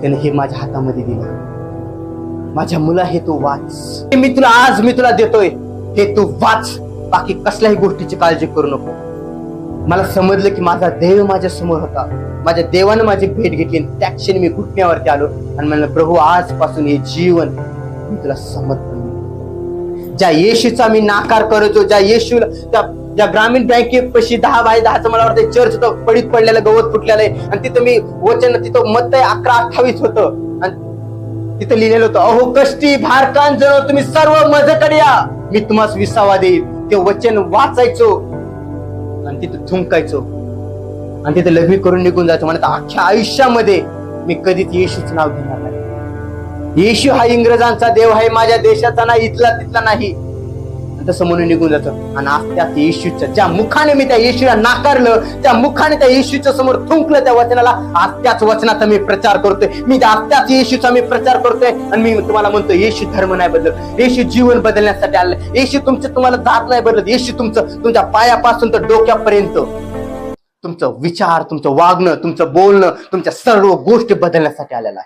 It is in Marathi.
त्याने हे माझ्या हातामध्ये दिलं. माझ्या मुला हे तू वाच. मी तुला आज मी तुला देतोय. हे तू वाच. बाकी कसल्याही गोष्टीची काळजी करू नको. मला समजलं की माझा देव माझ्यासमोर होता. माझ्या देवानं माझी भेट घेतली आणि त्या क्षणी मी घुटण्यावरती आलो आणि म्हणलं प्रभू आजपासून हे जीवन मी तुला समर्पण. ज्या येशूचा मी नाकार करतो ज्या येशूला त्या ज्या ग्रामीण बँकेपाशी दहा बाय दहाचं मला वाटतं चर्च होतं पडीत पडलेलं गवत फुटलेलं आहे. आणि तिथं मी वचन तिथं मत अकरा अठ्ठावीस होतं. तिथं लिहिलेलं होतं अहो कष्टी भारकान जण तुम्ही सर्व माझ्याकडे या. मी तुम्हाला विसावा देईल ते वचन वाचायचो आणि तिथं थुंकायचो. आणि तिथं लग्न करून निघून जायचो. म्हणजे अख्ख्या आयुष्यामध्ये मी कधीच येशूच नाव घेणार नाही. येशू हा इंग्रजांचा देव आहे माझ्या देशाचा नाही इथला तिथला नाही. तसं म्हणून निघून जातं. आणि आज त्याच येशूच्या ज्या मुखाने मी त्या येशूला नाकारलं त्या मुखाने त्या येशूच्या समोर थुंकलं त्या वचनाला आज त्याच वचनाचा मी प्रचार करतोय. मी आज त्याच येशूचा मी प्रचार करतोय. आणि मी तुम्हाला म्हणतो येशू धर्म नाही बदलत. येशू जीवन बदलण्यासाठी आलं येशू तुमचं तुम्हाला जात नाही बदलत. येशू तुमचं तुमच्या पायापासून तर डोक्यापर्यंत तुमचं विचार तुमचं वागणं तुमचं बोलणं तुमच्या सर्व गोष्टी बदलण्यासाठी आलेला आहे.